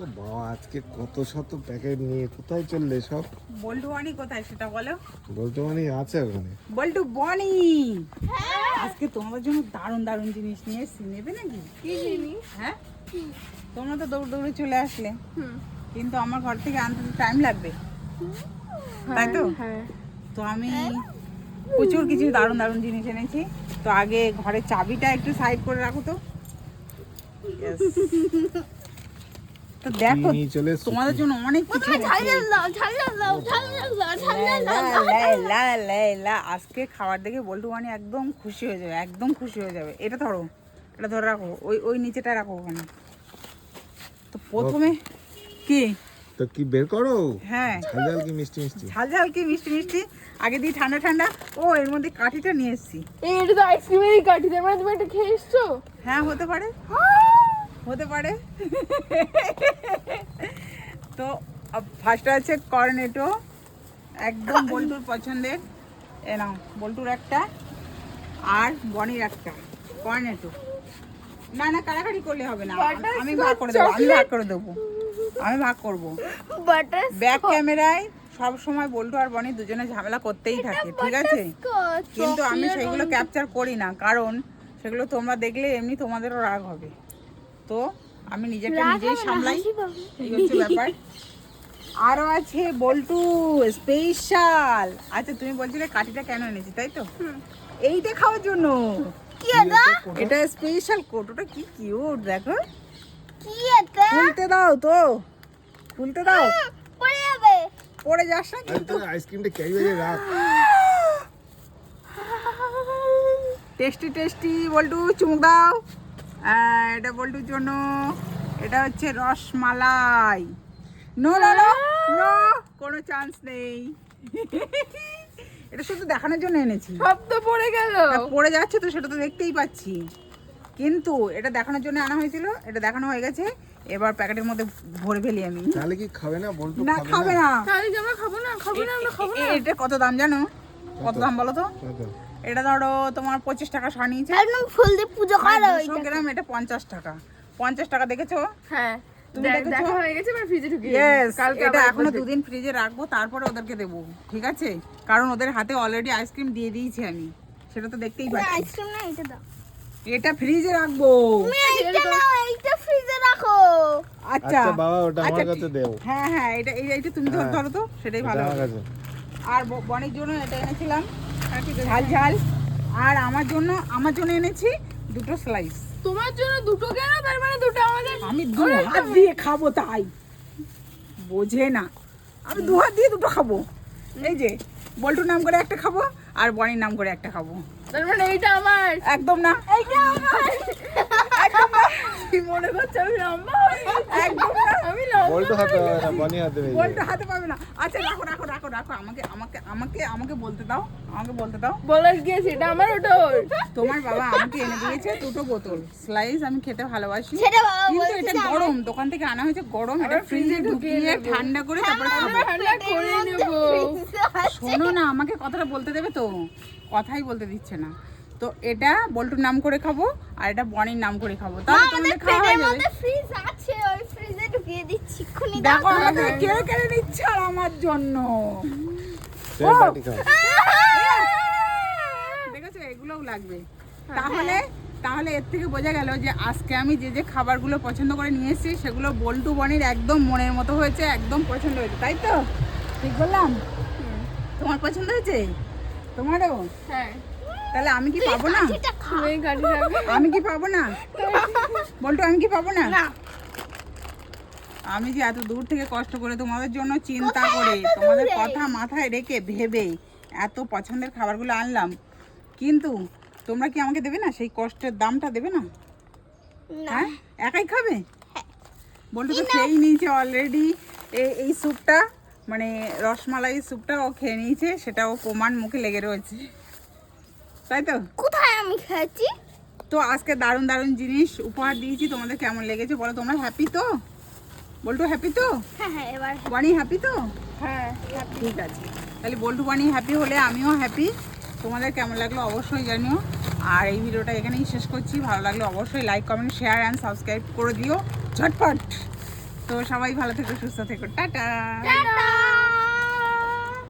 ও বাবা আজকে কত শত প্যাকেট নিয়ে কোথায় চললে সব? বল্টু বনি কোথায় সেটা বলো? বলতে মানে আছে ওখানে। বল্টু বনি আজকে তোমাদের জন্য দারুণ দারুণ জিনিস নিয়ে এসেছি নেবে নাকি? কি জিনিস? হ্যাঁ? তোমরা তো দৌড় দৌড়ে চলে আসলে। হুম। কিন্তু আমার ঘর থেকে আনতে তো টাইম লাগবে। তাই তো? হ্যাঁ। তো আমি প্রচুর কিছু দারুণ দারুণ জিনিস এনেছি। তো আগে ঘরের চাবিটা একটু সাইড করে রাখো তো। Yes. তো দেখো? তোমাদের জন্য অনেক কিছু। আজকে খাবার দেখে বল্টু মানে একদম খুশি হয়ে যাবে একদম খুশি হয়ে যাবে। এটা ধরো এটা ধরে রাখো ওই ওই নিচেটা রাখো ওখানে। তো প্রথমে কি? তো কি বের করো? হ্যাঁ। ঝাল ঝাল কি মিষ্টি মিষ্টি? ঝাল ঝাল কি মিষ্টি মিষ্টি? আগে দিই ঠান্ডা ঠান্ডা ও এর মধ্যে কাঠিটা নিয়ে এসেছি। এটা তো কাঠি মানে তুমি খেয়ে এসছো? হ্যাঁ হতে পারে। হতে পারে। তো ফার্স্টে আছে কর্নেটো একদম বল্টুর পছন্দের। এ নাও বল্টুর একটা আর বনির একটা কর্নেটো না না কাড়াকাড়ি করলে হবে না। আমি ভাগ করে দেবো আমি ভাগ করে দেবো। আমি ভাগ করব। ব্যাক ক্যামেরায় সব সময় বল্টু আর বনি দুজনে ঝামেলা করতেই থাকে ঠিক আছে? কিন্তু আমি সেগুলো ক্যাপচার করি না কারণ সেগুলো তোমরা দেখলে এমনি তোমাদেরও রাগ হবে। তো আমি নিজেকে নিজেই সামলাই। এই হচ্ছে ব্যাপার। আরও আছে বল্টু স্পেশাল আচ্ছা তুমি বলছিলে কাঠিটা কেন এনেছি তাই তো? এইটা খাওয়ার জন্য। কি এটা? এটা স্পেশাল কোট ওটা কি কিউট দেখো। কি এটা? খুলতে দাও তো। খুলতে দাও। পড়ে যাবে। পড়ে যাস না কিন্তু। আইসক্রিমটা ক্যারি বাজে রাখ। টেস্টি টেস্টি বল্টু চুমুক দাও। এটা বল্টুর জন্য এটা হচ্ছে rasmalai. No no no no কোনো চান্স নেই। এটা শুধু দেখানোর জন্য এনেছি। সব তো পড়ে গেল। পড়ে যাচ্ছে তো সেটা তো দেখতেই পাচ্ছি। কিন্তু এটা দেখানোর জন্য আনা হয়েছিল এটা দেখানো হয়ে গেছে। এবার প্যাকেটের মধ্যে ভরে ফেলি আমি। তাহলে কি খাবে না? বলতো না খাবে না? তাহলে কি আমরা খাব না? খাব না আমরা খাব না। এটা কত দাম জানো? কত দাম বলো তো? কত? এটা ধরো তোমার পঁচিশ টাকা শ নিয়েছে। একদম ফুল দিয়ে পুজো করো দুশো গ্রাম এটা পঞ্চাশ টাকা। পঞ্চাশ টাকা দেখেছ? হ্যাঁ তুমি দেখেছ? হয়ে গেছে এবার ফ্রিজে ঢুকিয়ে কালকে এটা এখনও দুদিন ফ্রিজে রাখব তারপরে ওদেরকে দেবো ঠিক আছে? কারণ ওদের হাতে অলরেডি আইসক্রিম দিয়ে দিয়েছি আমি। সেটা তো দেখতেই পাচ্ছি। আইসক্রিম না এটা দাও। এটা ফ্রিজে রাখব। তুমি এইটা নাও এইটা ফ্রিজে রাখো। আচ্ছা। আচ্ছা বাবা ওটা আমার আচ্ছা, কাছে হ্যাঁ হ্যাঁ এটা এই- এইটা তুমি ধরো হ্যাঁ। তো সেটাই ভালো আর বনের জন্য এটা এনেছিলাম। ঝাল ঝাল। আর আমার জন্য আমার জন্য এনেছি দুটো স্লাইস তোমার জন্য দুটো কেন? তার মানে দুটো আমাদের আমি দু হাত দিয়ে খাব তাই। বোঝে না। আমি দু হাত দিয়ে দুটো খাব। এই যে বল্টুর নাম করে একটা খাব আর বনির নাম করে একটা খাব। তার মানে এইটা আমার। একদম না। এইটা আমার। মনে করছ আমি লম্বা একদম না আমি লম্বা হাতে হবে না বনি হাতে হয়ে বলটা হাতে পাবে না। আচ্ছা রাখো রাখো রাখো রাখো। আমাকে আমাকে আমাকে আমাকে বলতে দাও আমাকে বলতে দাও। বলার গিয়েছি এটা আমার ওটা তোমার বাবা আমাকে এনে দিয়েছে দুটো বোতল। স্লাইস আমি খেতে ভালোবাসি। কিন্তু এটা গরম দোকান থেকে আনা হয়েছে গরম। এটা ফ্রিজে ঢুকিয়ে ঠান্ডা করে তারপরে খাব। ঠান্ডা করে নেব। শোনো না আমাকে কথাটা বলতে দেবে তো? কথাই বলতে দিচ্ছে না। তো এটা বল্টুর নাম করে খাব আর এটা বনির নাম করে খাব। তাহলে তোমাদের খাওয়া হয়ে যাবে। ফ্রিজ আছে ওই ফ্রিজে ঢুকিয়ে দিচ্ছি খুনি দেখো আমাকে কেড়ে কেড়ে নিচ্ছে আর আমার জন্য। দেখেছ এগুলোও লাগবে। তাহলে তাহলে এর থেকে বোঝা গেল যে আজকে আমি যে যে খাবারগুলো পছন্দ করে নিয়ে এসেছি সেগুলো বল্টু বনির একদম মনের মতো হয়েছে একদম পছন্দ হয়েছে। তাই তো? ঠিক বললাম? তোমার পছন্দ হয়েছে? তোমারও? হ্যাঁ। তাহলে আমি কি পাবো না? আমি কি পাবো না? বল্টু আমি কি পাবো না? না। আমি যে এত দূর থেকে কষ্ট করে তোমাদের জন্য চিন্তা করে তোমাদের কথা মাথায় রেখে ভেবে এত পছন্দের খাবারগুলো আনলাম কিন্তু তোমরা কি আমাকে দেবে না? সেই কষ্টের দামটা দেবে না? হ্যাঁ? একাই খাবে? বলতে তো খেয়েই নিয়েছে অলরেডি এই স্যুপটা মানে রসমালাই স্যুপটা ও খেয়ে নিয়েছে সেটা ও প্রমাণ মুখে লেগে রয়েছে। তাই তো? কোথায় আমি খেয়েছি? তো আজকে দারুণ দারুণ জিনিস উপহার দিয়েছি। তোমাদের কেমন লেগেছে বলো? তোমরা হ্যাপি তো? বল্টু হ্যাপি তো? হ্যাঁ হ্যাঁ এবার বানি হ্যাপি তো? হ্যাঁ ঠিক আছে। তাহলে বল্টু বানি হ্যাপি হলে আমিও হ্যাপি তোমাদের কেমন লাগল অবশ্যই জানিও। আর এই ভিডিওটা এখানেই শেষ করছি। ভালো লাগলে অবশ্যই like comment share and subscribe করে দিও। ঝটপট। তো সবাই ভালো থেকো সুস্থ থেকো। টাটা। টাটা।